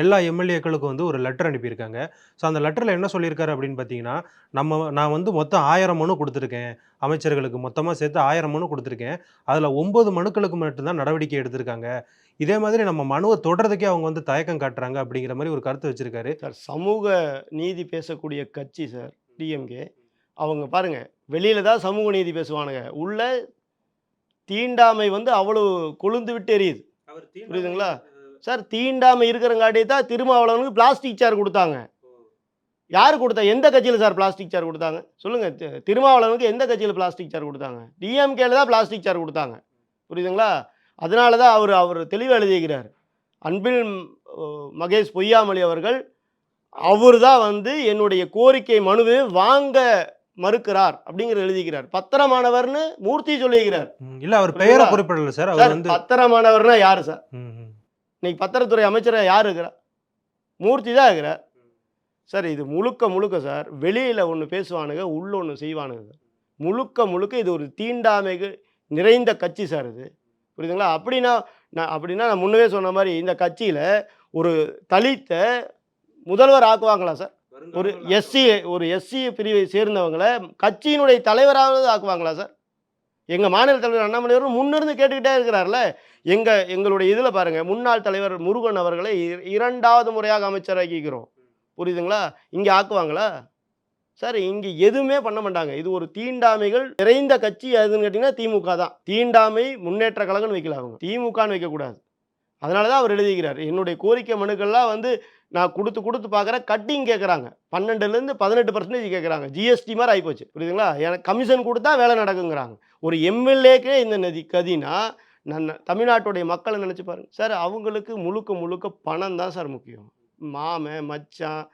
எல்லா எம்எல்ஏக்களுக்கும் வந்து ஒரு லெட்டர் அனுப்பியிருக்காங்க. ஸோ அந்த லெட்டரில் என்ன சொல்லியிருக்காரு அப்படின்னு பார்த்தீங்கன்னா நம்ம நான் வந்து மொத்தம் ஆயிரம் மனு கொடுத்துருக்கேன். அமைச்சர்களுக்கு மொத்தமாக சேர்த்து ஆயிரம் மனு கொடுத்துருக்கேன். அதில் ஒம்பது மனுக்களுக்கு மட்டும்தான் நடவடிக்கை எடுத்திருக்காங்க. இதே மாதிரி நம்ம மனுவை தொடர்றதுக்கே அவங்க வந்து தயக்கம் காட்டுறாங்க அப்படிங்கிற மாதிரி ஒரு கருத்து வச்சிருக்காரு. சார் சமூக நீதி பேசக்கூடிய கட்சி சார் டிஎம்கே அவங்க பாருங்க வெளியில தான் சமூக நீதி பேசுவானுங்க. உள்ள தீண்டாமை வந்து அவ்வளவு கொழுந்து விட்டு எரியுது. புரியுதுங்களா? சார் தீண்டாமை இருக்கிறங்காட்டி தான் திருமாவளவனுக்கு பிளாஸ்டிக் சேர் கொடுத்தாங்க. யார் கொடுத்தா எந்த கட்சியில் சார் பிளாஸ்டிக் சேர் கொடுத்தாங்க? சொல்லுங்க தி- திருமாவளவனுக்கு எந்த கட்சியில் பிளாஸ்டிக் சேர் கொடுத்தாங்க? டிஎம்கேல தான் பிளாஸ்டிக் சேர் கொடுத்தாங்க. புரியுதுங்களா? அதனால தான் அவர் அவர் தெளிவாக எழுதியிருக்கிறார். அன்பில் மகேஷ் பொய்யாமொழி அவர்கள் அவர் தான் வந்து என்னுடைய கோரிக்கை மனுவை வாங்க மறுக்கிறார் அப்படிங்கிற எழுதிக்கிறார். பத்திரமானவர்னு மூர்த்தி சொல்லியிருக்கிறார் ம், இல்ல அவர் பெயரை? குறிப்பிடல சார். அவர் வந்து பத்திரமானவர்னா யாரு சார். இன்னைக்கு பத்திரத்துறை அமைச்சராக யார் இருக்கிறா? மூர்த்தி தான் இருக்கிறார் சார் இது முழுக்க முழுக்க சார் வெளியில் ஒன்று பேசுவானுங்க உள்ள ஒன்று செய்வானுங்க. முழுக்க முழுக்க இது ஒரு தீண்டாமைகள் நிறைந்த கட்சி சார் இது. புரியுதுங்களா? அப்படின்னா நான் அப்படின்னா நான் முன்னவே சொன்ன மாதிரி இந்த கட்சியில் ஒரு தலித்தை முதல்வர் ஆக்குவாங்களா சார்? ஒரு எஸ்சி ஒரு எஸ்சி பிரிவை சேர்ந்தவங்களை கட்சியினுடைய தலைவராவது ஆக்குவாங்களா சார்? எங்கள் மாநில தலைவர் அண்ணாமலை அவர்கள் முன்னிருந்து கேட்டுக்கிட்டே இருக்கிறார்ல. எங்கள் எங்களுடைய இதில் பாருங்கள் முன்னாள் தலைவர் முருகன் அவர்களை இர- இரண்டாவது முறையாக அமைச்சராக்கிக்கிறோம். புரியுதுங்களா? இங்கே ஆக்குவாங்களா? சார் இங்கே எதுவுமே பண்ண மாட்டாங்க. இது ஒரு தீண்டாமைகள் நிறைந்த கட்சி எதுன்னு கேட்டிங்கன்னா திமுக தான். தீண்டாமை முன்னேற்ற கழகம்னு வைக்கல அவங்க. திமுகன்னு வைக்கக்கூடாது. அதனால தான் அவர் எழுதிக்கிறார். என்னுடைய கோரிக்கை மனுக்கள்லாம் வந்து நான் கொடுத்து கொடுத்து பார்க்குறேன் கட்டிங் கேட்குறாங்க பன்னெண்டுலேருந்து பதினெட்டு பர்சன்டேஜ் கேட்குறாங்க ஜிஎஸ்டி மாதிரி ஆகிப்போச்சு புரியுதுங்களா? எனக்கு கமிஷன் கொடுத்தா வேலை நடக்குங்கிறாங்க. ஒரு எம்எல்ஏக்கே இந்த நதி கதினா நான் தமிழ்நாட்டுடைய மக்களை நினச்சி பாருங்க. சார் அவங்களுக்கு முழுக்க முழுக்க பணம் தான் சார் முக்கியம். மாமன் மச்சான்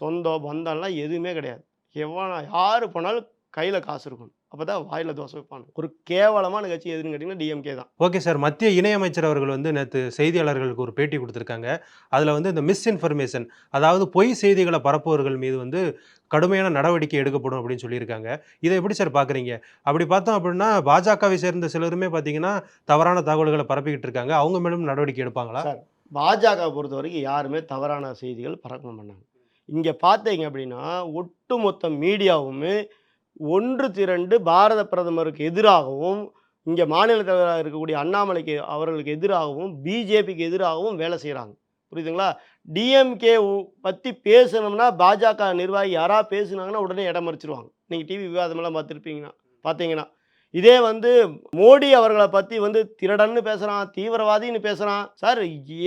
சொந்தம் பந்தம்லாம் எதுவுமே கிடையாது. எவ்வளோ யார் போனாலும் கையில் காசு இருக்கணும். அப்போ தான் வாயில் தோசை வைப்பாங்க. ஒரு கேவலமான கட்சி எதுன்னு கேட்டிங்கன்னா டிஎம்கே தான். Okay sir. மத்திய இணையமைச்சர் அவர்கள் வந்து நேற்று செய்தியாளர்களுக்கு ஒரு பேட்டி கொடுத்துருக்காங்க. அதில் வந்து இந்த மிஸ்இன்ஃபர்மேஷன் அதாவது பொய் செய்திகளை பரப்புவர்கள் மீது வந்து கடுமையான நடவடிக்கை எடுக்கப்படும் அப்படின்னு சொல்லியிருக்காங்க. இதை எப்படி சார் பார்க்குறீங்க அப்படி பார்த்தோம் அப்படின்னா பாஜகவை சேர்ந்த சிலருமே பார்த்தீங்கன்னா தவறான தகவல்களை பரப்பிக்கிட்டு இருக்காங்க. அவங்க மேலும் நடவடிக்கை எடுப்பாங்களா? சார் பாஜக பொறுத்த வரைக்கும் யாருமே தவறான செய்திகள் பறக்க மாட்டாங்க. இங்கே பார்த்தீங்க அப்படின்னா ஒட்டுமொத்த மீடியாவுமே ஒன்று திரண்டு பாரத பிரதமருக்கு எதிராகவும் இங்கே மாநில தலைவராக இருக்கக்கூடிய அண்ணாமலைக்கு அவர்களுக்கு எதிராகவும் பிஜேபிக்கு எதிராகவும் வேலை செய்கிறாங்க புரியுதுங்களா? டிஎம்கே பற்றி பேசணும்னா பாஜக நிர்வாகி யாராக பேசுனாங்கன்னா உடனே இடம் மறிச்சிருவாங்க. நீங்கள் டிவி விவாதமெல்லாம் பார்த்துருப்பீங்கன்னா பார்த்தீங்கன்னா. இதே வந்து மோடி அவர்களை பற்றி வந்து திருடன்னு பேசுகிறான் தீவிரவாதின்னு பேசுகிறான் சார்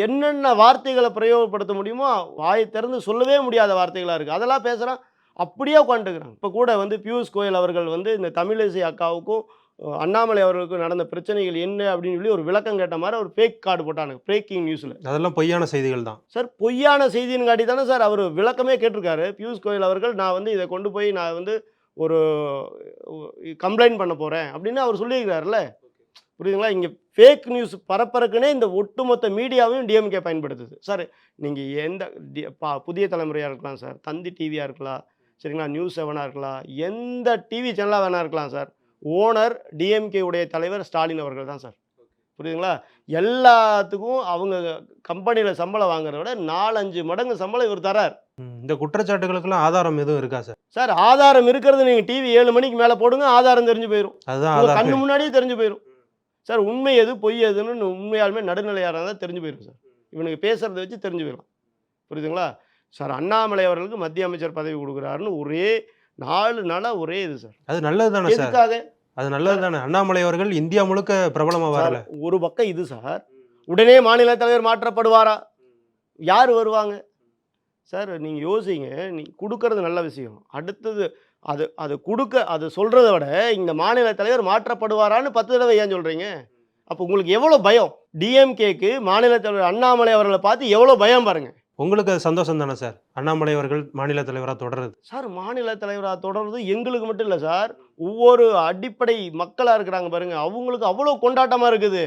என்னென்ன வார்த்தைகளை பிரயோகப்படுத்த முடியுமோ வாயை திறந்து சொல்லவே முடியாத வார்த்தைகளாக இருக்குது அதெல்லாம் பேசுகிறான் அப்படியே உட்காந்துக்கிறாங்க இப்போ கூட வந்து பியூஷ் கோயல் அவர்கள் வந்து இந்த தமிழிசை அக்காவுக்கும் அண்ணாமலை அவர்களுக்கும் நடந்த பிரச்சனைகள் என்ன அப்படின்னு சொல்லி ஒரு விளக்கம் கேட்ட மாதிரி ஒரு ஃபேக் கார்டு போட்டானுங்க பிரேக்கிங் நியூஸில் அதெல்லாம் பொய்யான செய்திகள் தான். சார் பொய்யான செய்தின்னு காட்டி தானே சார் அவர் விளக்கமே கேட்டிருக்காரு. பியூஷ் கோயல் அவர்கள் நான் வந்து இதை கொண்டு போய் நான் வந்து ஒரு கம்ப்ளைண்ட் பண்ண போகிறேன் அப்படின்னு அவர் சொல்லியிருக்காருல்ல புரியுதுங்களா? இங்கே ஃபேக் நியூஸ் பரப்பறக்குனே இந்த ஒட்டுமொத்த மீடியாவையும் டிஎம்கே பயன்படுத்துது. சார் நீங்கள் எந்த புதிய தலைமுறையாக இருக்கலாம் சார் தந்தி டிவியாக இருக்கலாம் சரிங்களா? நியூஸ் செவனாக இருக்கலாம். எந்த டிவி சேனலாக வேணா இருக்கலாம் சார். ஓனர் டிஎம்கே உடைய தலைவர் ஸ்டாலின் அவர்கள் தான் சார். புரியுதுங்களா? எல்லாத்துக்கும் அவங்க கம்பெனியில் சம்பளம் வாங்குறத விட நாலஞ்சு மடங்கு சம்பளம் இவர் தரார் இந்த குற்றச்சாட்டுகளுக்கெல்லாம் ஆதாரம் எதுவும் இருக்கா சார்? சார் ஆதாரம் இருக்கிறது நீங்கள் டிவி ஏழு மணிக்கு மேலே போடுங்க ஆதாரம் தெரிஞ்சு போயிடும் அதுதான் கண்ணு முன்னாடியே தெரிஞ்சு போயிடும் சார் உண்மை எது பொய் எதுன்னு உண்மையாலுமே நடுநிலையாக இருந்தால் தெரிஞ்சு போயிடும் சார். இவனுக்கு பேசுறதை வச்சு தெரிஞ்சு போயிடும் புரியுதுங்களா? சார் அண்ணாமலை அவர்களுக்கு மத்திய அமைச்சர் பதவி கொடுக்குறாருன்னு ஒரே நாலு நாளாக ஒரே இது சார். அது நல்லது தானே எதுக்காக? அது நல்லது தானே? அண்ணாமலை அவர்கள் இந்தியா முழுக்க பிரபலமா சார் வரல ஒரு பக்கம் இது சார். உடனே மாநில தலைவர் மாற்றப்படுவாரா? யார் வருவாங்க? சார் நீங்கள் யோசிங்க. நீ கொடுக்கறது நல்ல விஷயம். அடுத்தது அது அது கொடுக்க அது சொல்கிறத விட இந்த மாநில தலைவர் மாற்றப்படுவாரான்னு பத்து தடவை ஏன் சொல்கிறீங்க அப்போ உங்களுக்கு எவ்வளோ பயம்? டிஎம்கேக்கு மாநில தலைவர் அண்ணாமலை அவர்களை பார்த்து எவ்வளோ பயம் பாருங்க. உங்களுக்கு அது சந்தோஷம் தானே சார்? அண்ணாமலை அவர்கள் மாநில தலைவராக தொடருது சார் மாநில தலைவராக தொடர்றது எங்களுக்கு மட்டும் இல்லை சார். ஒவ்வொரு அடிப்படை மக்களாக இருக்கிறாங்க பாருங்க. அவங்களுக்கு அவ்வளோ கொண்டாட்டமாக இருக்குது.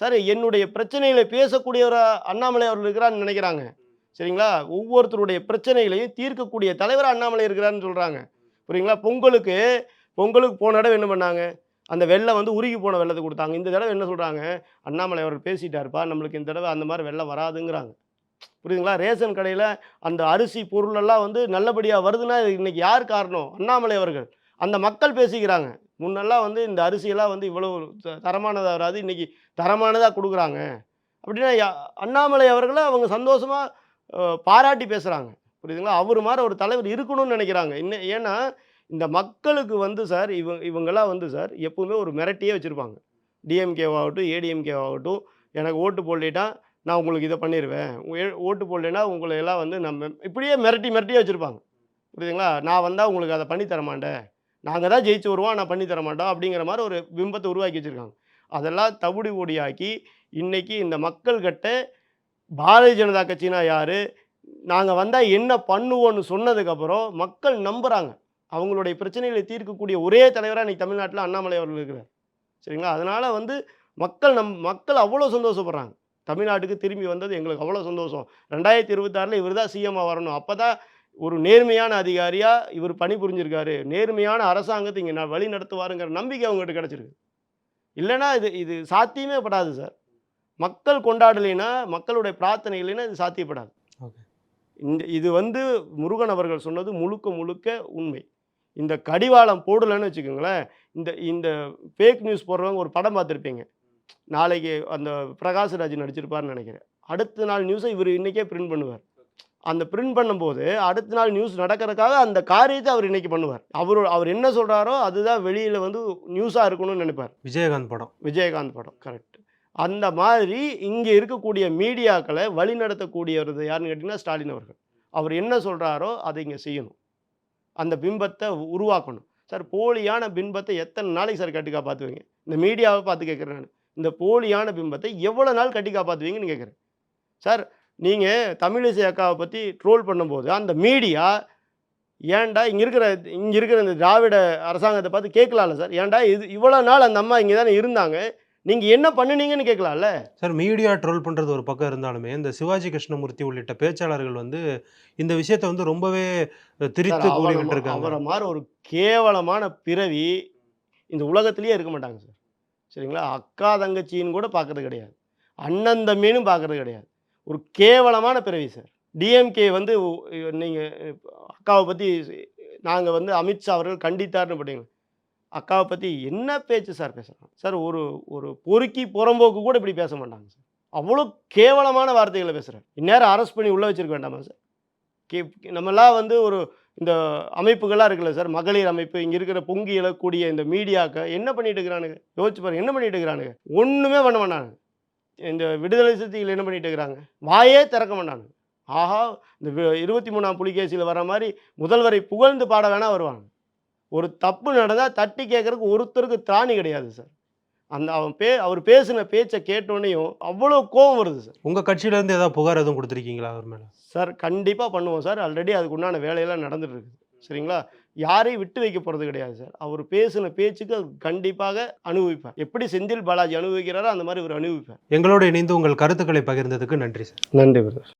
சார் என்னுடைய பிரச்சனைகளை பேசக்கூடியவராக அண்ணாமலை அவர்கள் இருக்கிறான்னு நினைக்கிறாங்க. சரிங்களா? ஒவ்வொருத்தருடைய பிரச்சனைகளையும் தீர்க்கக்கூடிய தலைவராக அண்ணாமலை இருக்கிறான்னு சொல்கிறாங்க புரியுங்களா? பொங்கலுக்கு பொங்கலுக்கு போன தடவை என்ன பண்ணாங்க? அந்த வெள்ளம் வந்து உருகி போன வெள்ளத்தை கொடுத்தாங்க. இந்த தடவை என்ன சொல்கிறாங்க அண்ணாமலை அவர்கள் பேசிட்டாருப்பா நம்மளுக்கு இந்த தடவை அந்த மாதிரி வெள்ளம் வராதுங்கிறாங்க. புரியுதுங்களா? ரேஷன் கடையில் அந்த அரிசி பொருளெல்லாம் வந்து நல்லபடியாக வருதுன்னா இன்றைக்கி யார் காரணம்? அண்ணாமலை அவர்கள். அந்த மக்கள் பேசிக்கிறாங்க. முன்னெல்லாம் வந்து இந்த அரிசியெல்லாம் வந்து இவ்வளோ த- வராது. இன்றைக்கி தரமானதாக கொடுக்குறாங்க. அப்படின்னா யா- அண்ணாமலை அவர்களை அவங்க சந்தோஷமாக பாராட்டி பேசுகிறாங்க புரியுதுங்களா? அவர் மாதிரி ஒரு தலைவர் இருக்கணும்னு நினைக்கிறாங்க. இன்னும் ஏன்னா இந்த மக்களுக்கு வந்து சார் இவங்க இவங்கெல்லாம் வந்து சார் எப்பவுமே ஒரு மிரட்டியே வச்சுருப்பாங்க. டிஎம்கேவாகட்டும் ஏடிஎம்கேவாகட்டும் எனக்கு ஓட்டு போடலிட்டா நான் உங்களுக்கு இதை பண்ணிடுவேன் ஓட்டு போடலைன்னா உங்களை எல்லாம் வந்து நம்ம இப்படியே மிரட்டி மிரட்டியே வச்சுருப்பாங்க. புரியுதுங்களா? நான் வந்தால் உங்களுக்கு அதை பண்ணி தரமாட்டேன் நாங்கள் தான் ஜெயிச்சு வருவோம். நான் பண்ணி தரமாட்டோம் அப்படிங்கிற மாதிரி ஒரு பிம்பத்தை உருவாக்கி வச்சுருக்காங்க. அதெல்லாம் தவிடு ஓடியாக்கி இன்றைக்கி இந்த மக்கள்கிட்ட பாரதிய ஜனதா கட்சினா யார்? நாங்கள் வந்தால் என்ன பண்ணுவோன்னு சொன்னதுக்கப்புறம் மக்கள் நம்புகிறாங்க அவங்களுடைய பிரச்சனைகளை தீர்க்கக்கூடிய ஒரே தலைவராக இன்றைக்கி தமிழ்நாட்டில் அண்ணாமலை அவர்கள் இருக்கிறார். சரிங்களா? அதனால் வந்து மக்கள் நம் மக்கள் அவ்வளோ சந்தோஷப்படுறாங்க. தமிழ்நாட்டுக்கு திரும்பி வந்தது எங்களுக்கு அவ்வளோ சந்தோஷம். ரெண்டாயிரத்தி இருபத்தாறில் இவர் தான் சிஎம்மாக வரணும். அப்போ தான் ஒரு நேர்மையான அதிகாரியாக இவர் பணி புரிஞ்சிருக்காரு. நேர்மையான அரசாங்கத்தை இங்கே நான் வழி நடத்துவாருங்கிற நம்பிக்கை அவங்ககிட்ட கிடச்சிருக்கு. இல்லைன்னா இது இது சாத்தியமே படாது சார். மக்கள் கொண்டாடலைன்னா மக்களுடைய பிரார்த்தனை இல்லைன்னா இது சாத்தியப்படாது. இந்த இது வந்து முருகன் அவர்கள் சொன்னது முழுக்க முழுக்க உண்மை. இந்த கடிவாளம் போடலைன்னு வச்சுக்கோங்களேன் இந்த இந்த ஃபேக் நியூஸ் போடுறவங்க ஒரு படம் பார்த்துருப்பீங்க. நாளைக்கு அந்த பிரகாஷ்ராஜ் நடிச்சிருப்பார்னு நினைக்கிறேன். அடுத்த நாள் நியூஸை இவர் இன்றைக்கே பிரிண்ட் பண்ணுவார். அந்த பிரிண்ட் பண்ணும்போது அடுத்த நாள் நியூஸ் நடக்கிறதுக்காக அந்த காரியத்தை அவர் இன்னைக்கு பண்ணுவார். அவர் அவர் என்ன சொல்கிறாரோ அதுதான் வெளியில் வந்து நியூஸாக இருக்கணும்னு நினைப்பார். விஜயகாந்த் படம். விஜயகாந்த் படம் கரெக்ட் அந்த மாதிரி இங்கே இருக்கக்கூடிய மீடியாக்களை வழிநடத்தக்கூடியவர் யாருன்னு கேட்டிங்கன்னா ஸ்டாலின் அவர்கள். அவர் என்ன சொல்கிறாரோ அதை இங்கே செய்யணும். அந்த பிம்பத்தை உருவாக்கணும். சார் போலியான பிம்பத்தை எத்தனை நாளைக்கு சார் கட்டி காப்பாற்றுவீங்க இந்த மீடியாவை பார்த்து கேட்குறேன் நான். இந்த போலியான பிம்பத்தை எவ்வளோ நாள் கட்டி காப்பாற்றுவீங்கன்னு கேட்குறேன். சார் நீங்கள் தமிழிசை அக்காவை பற்றி ட்ரோல் பண்ணும்போது அந்த மீடியா ஏன்டா இங்கே இருக்கிற இங்கே இருக்கிற இந்த திராவிட அரசாங்கத்தை பார்த்து கேட்கலாம்ல சார்? ஏன்டா இது இவ்வளோ நாள் அந்த அம்மா இங்கே தானே இருந்தாங்க? நீங்கள் என்ன பண்ணுனீங்கன்னு கேட்கலாம்ல? சார் மீடியா ட்ரோல் பண்றது ஒரு பக்கம் இருந்தாலுமே இந்த சிவாஜி கிருஷ்ணமூர்த்தி உள்ளிட்ட பேச்சாளர்கள் வந்து இந்த விஷயத்தை வந்து ரொம்பவே திரித்து கூறிக்கிட்டு இருக்காங்க. அவரை மாதிரி ஒரு கேவலமான பிறவி இந்த உலகத்திலேயே இருக்க மாட்டாங்க சார். சரிங்களா? அக்கா தங்கச்சின்னு கூட பார்க்கறது கிடையாது. அண்ணன் தம்பின்னு பார்க்கறது கிடையாது. ஒரு கேவலமான பிறவி சார். டிஎம்கே வந்து நீங்கள் அக்காவை பற்றி நாங்கள் வந்து அமித்ஷா அவர்கள் கண்டித்தார்னு போட்டீங்க அக்காவை பற்றி என்ன பேச்சு சார் பேசுகிறாங்க சார் ஒரு ஒரு பொறுக்கி புறம்போக்கு கூட இப்படி பேச மாட்டாங்க சார். அவ்வளோ கேவலமான வார்த்தைகளை பேசுகிறேன் இந்நேரம் அரெஸ்ட் பண்ணி உள்ளே வச்சிருக்க வேண்டாமா சார்? கி நம்மளாம் வந்து ஒரு இந்த அமைப்புகளாக இருக்குல்ல சார்? மகளிர் அமைப்பு இங்கே இருக்கிற பொங்கி இழக்கூடிய இந்த மீடியாக்க என்ன பண்ணிட்டு இருக்கிறானுங்க? யோசிச்சு பாருங்க என்ன பண்ணிட்டு இருக்கிறானுங்க? ஒன்றுமே பண்ண மாட்டானுங்க. இந்த விடுதலை சிறுத்தைகள் என்ன பண்ணிட்டு இருக்கிறாங்க? வாயே திறக்க மாட்டானுங்க. ஆஹா இந்த இருபத்தி மூணாம் புலிகேசியில் வர மாதிரி முதல்வரை புகழ்ந்து பாட வேணால் வருவாங்க. ஒரு தப்பு நடந்தால் தட்டி கேட்கறதுக்கு ஒருத்தருக்கு திராணி கிடையாது சார். அந்த அவன் பே அவர் பேசின பேச்சை கேட்டோன்னையும் அவ்வளோ கோவம் வருது சார். உங்க கட்சியில இருந்து ஏதாவது புகார் எதுவும் கொடுத்துருக்கீங்களா அவர் மேல? சார் கண்டிப்பாக பண்ணுவோம் சார். ஆல்ரெடி அதுக்கு உண்டான வேலையெல்லாம் நடந்துட்டு இருக்குது சரிங்களா? யாரையும் விட்டு வைக்க போகிறது கிடையாது சார். அவர் பேசின பேச்சுக்கு அது கண்டிப்பாக அனுபவிப்பார். எப்படி செந்தில் பாலாஜி அனுபவிக்கிறாரோ அந்த மாதிரி இவர் அனுபவிப்பார். எங்களோட இணைந்து உங்கள் கருத்துக்களை பகிர்ந்ததுக்கு நன்றி சார். நன்றி பிரதர்.